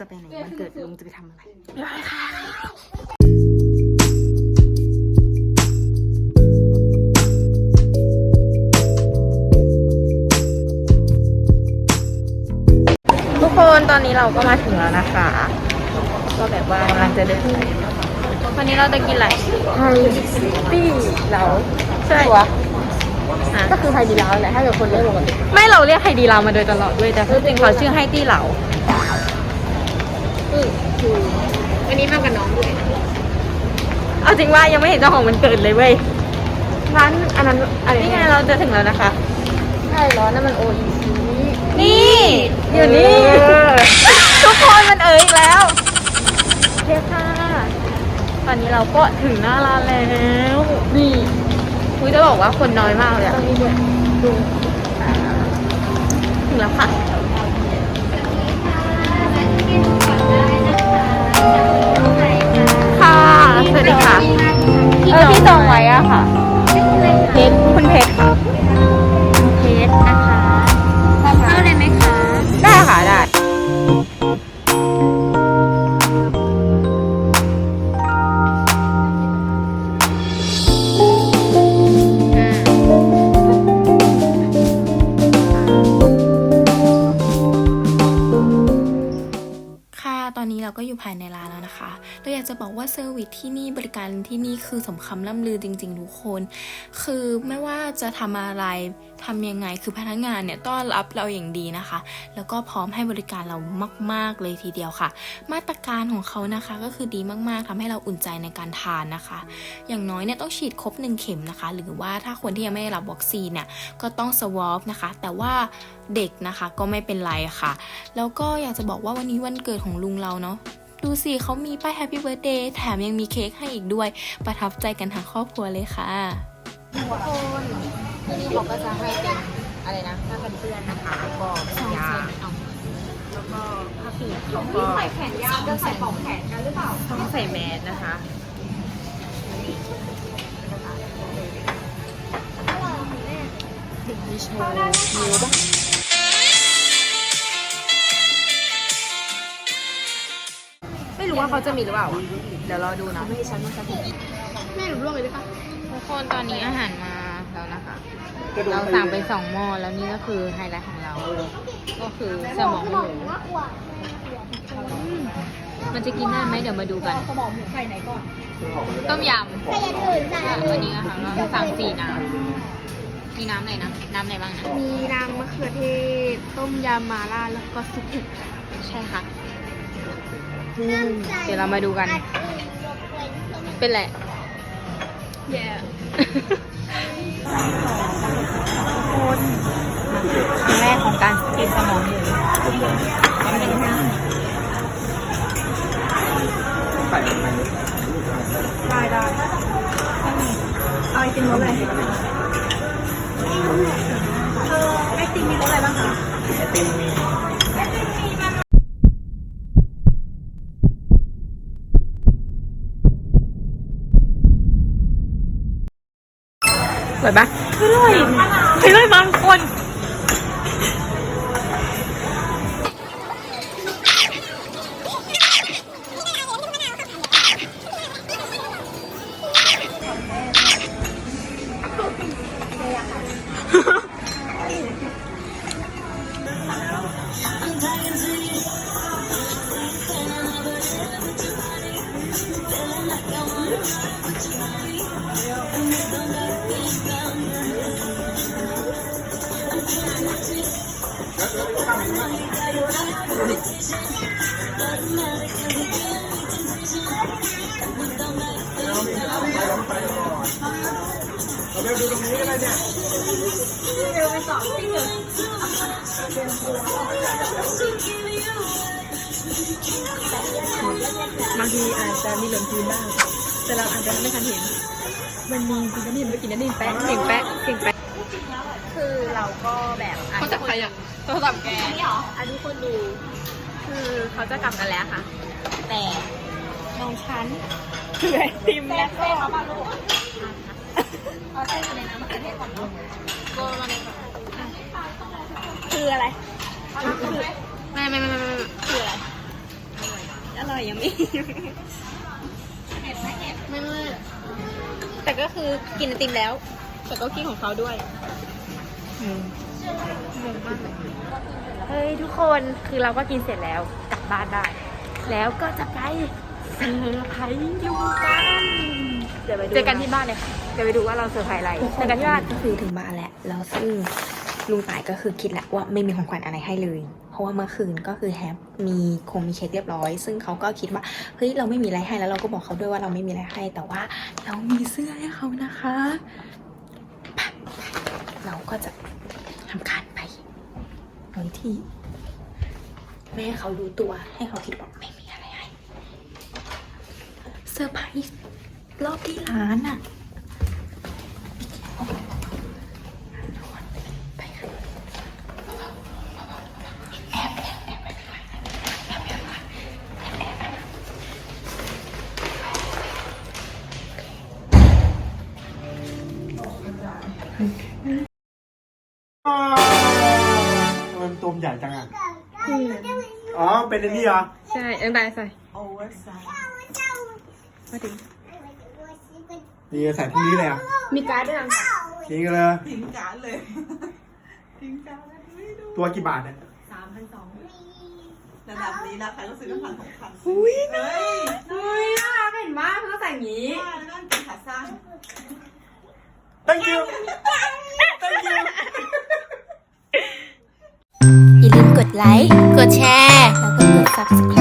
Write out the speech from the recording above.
จะไปไหนวันเกิดลุงจะไปทำอะไรไปค่ะทุกคนตอนนี้เราก็มาถึงแล้วนะคะ ก็แบบว่ากำลังจะเดินวันนี้เราจะกินอะไรไฮปี้เราใช่ก็คือไฮดีเหลาแหละถ้าเกิดคนเรียกปกติไม่เราเรียกไฮดีเหลามาโดยตลอดด้วยแต่จริงๆเขาชื่อไฮตี้เหลา อือคือวันนี้มากับน้องด้วยเอาจริงว่ายังไม่เห็นเจ้าของมันเกิดเลยเว้ยร้านอันนั้นอะไรนี่ไงเราจะถึงแล้วนะคะ ใช่ร้อนนั่นมันโออีซีนี่อยู่นี่ทุกคนมันเอ่ยอีกแล้วเคค่ะ ตอนนี้เราก็ถึงหน้าร้านแล้วนี่คุยจะบอกว่าคนน้อยมากเลยตอะรงนี้ดูถึงแล้วค่ะ เภายในร้านแล้วนะคะเราอยากจะบอกว่าเซอร์วิสที่นี่บริการที่นี่คือสมคำล่ำลือจริง ๆ ทุกคน คือไม่ว่าจะทำอะไรทำยังไงคือพนักงานเนี่ยต้อนรับเราอย่างดีนะคะ แล้วก็พร้อมให้บริการเรามาก ๆเลยทีเดียวค่ะ มาตรการของเขานะคะก็คือดีมากๆทำให้เราอุ่นใจในการทานนะคะ อย่างน้อยเนี่ยต้องฉีดครบหนึ่งเข็มนะคะ หรือว่าถ้าคนที่ยังไม่ได้รับวัคซีนเนี่ยก็ต้องสวอปนะคะ แต่ว่าเด็กนะคะก็ไม่เป็นไรค่ะ แล้วก็อยากจะบอกว่าวันนี้วันเกิดของลุงเราเนาะ ดูสิเขามีป้าย Happy Birthday แถมยังมีเค้กให้อีกด้วย ประทับใจกันทั้งครอบครัวเลยค่ะทุกคนที่นี่เขาก็จะให้เป็นอะไรนะผ้ากันเปื้อนนะคะแล้วก็ยาแล้วก็ผ้าปีกเขาก็ใส่แขนยาวจะใส่ปอกแขนกันหรือเปล่าต้องใส่แมสนะคะถึงมีโชว์มิวบ้าง ว่าเขาจะมีหรือเปล่าอะเดี๋ยวรอดูนะไม่ฉันมาสักทีแม่หนูร่วงเลยได้ปะทุกคนตอนนี้อาหารมาแล้วนะคะ เราสั่งไปสองหม้อแล้วนี่ก็คือไฮไลท์ของเรา ก็คือสมองหมูอืมมันจะกินได้ไหมเดี๋ยวมาดูกันสมองหมูไข่ไหนก่อนต้มยำวันนี้นะคะเราสั่งสี่น้ำมีน้ำอะไรนะ น้ำอะไรบ้างนะมีน้ำมะเขือเทศ ต้มยำมาล่าแล้วก็ซุปเห็ดใช่ค่ะ เดี๋ยวเรามาดูกัน เป็นไรแย่ครั้งแรกของการกินสมองหมูได้ได้เอาไอติมรสอะไรเออไอติมมีรสอะไรบ้างคะ สวยปะอร่อยอร่อยบางคน บางทีอาจจะมีเหลืองพื้นบ้างแต่เราอาจจะไม่ทันเห็น มันมีกินน้ำนิ่มไปกินน้ำนิ่มแป๊ะเก่งแป๊ะเก่งแป๊ะคือเราก็แบบอะเขาจับใครอะโทรศัพท์แกนี่หรออันนี้คนดู คือเขาจะกลับกันแล้วค่ะ แต่น้องชั้นคือไอติมและก็ เอามาลูกเอาเส้นอยู่ในน้ำมะเขือเทศก่อนเนาะก็มาเลยคืออะไรคือไม่ไม่ไม่ไม่ไม่คืออะไรอร่อยยังมีไม่ไม่แต่ก็คือกินไอติมแล้ว แต่ก็กินของเขาด้วยงงมากเลยเฮ้ยทุกคนคือเราก็กินเสร็จแล้วกลับบ้านได้ แล้วก็จะไปเซอร์ไพรส์ยูกันเดี๋ยวไปดูเจอกันที่บ้านเลยค่ะเดี๋ยวไปดูว่าเราเซอร์ไพรส์อะไรเจอกันที่บ้าก็คือถึงบ้านแล้วแล้วซึ่งลุงต่ายก็คือคิดแหละว่าไม่มีของขวัญอะไรให้เลย เพราะว่าเมื่อคืนก็คือแฮปมีคงมีเช็คเรียบร้อย ซึ่งเขาก็คิดว่าเฮ้ยเราไม่มีอะไรให้แล้วเราก็บอกเขาด้วยว่าเราไม่มีอะไรให้แต่ว่าเรามีเสื้อให้เขานะคะไปเราก็จะทำการไปโดยที่ไม่เขารู้ตัวให้เขาคิดว่าไม่มีอะไรให้เซอร์ไพรส์รอบที่ร้านอะ มันตัวใหญ่จังอะ อ๋อ เป็นอันนี้เหรอ ใช่เอ็งตายใส่นี่ใส่พรุ่งนี้เลยอะมีการ์ดด้วยนะทิ้งกันเลย ทิ้งการเลย ทิ้งการแล้วไม่ดูตัวกี่บาทเนี่ยสามพันสองระดับนี้นะใครก็ซื้อพันสองพันอุ้ยเฮ้ยเฮ้ยน่ารักเห็นมากเพื่อใส่อย่างนี้ว่านั่นเป็นขาสั้น thank you thank you อย่าลืมกดไลค์ กดแชร์ แล้วก็กด subscribe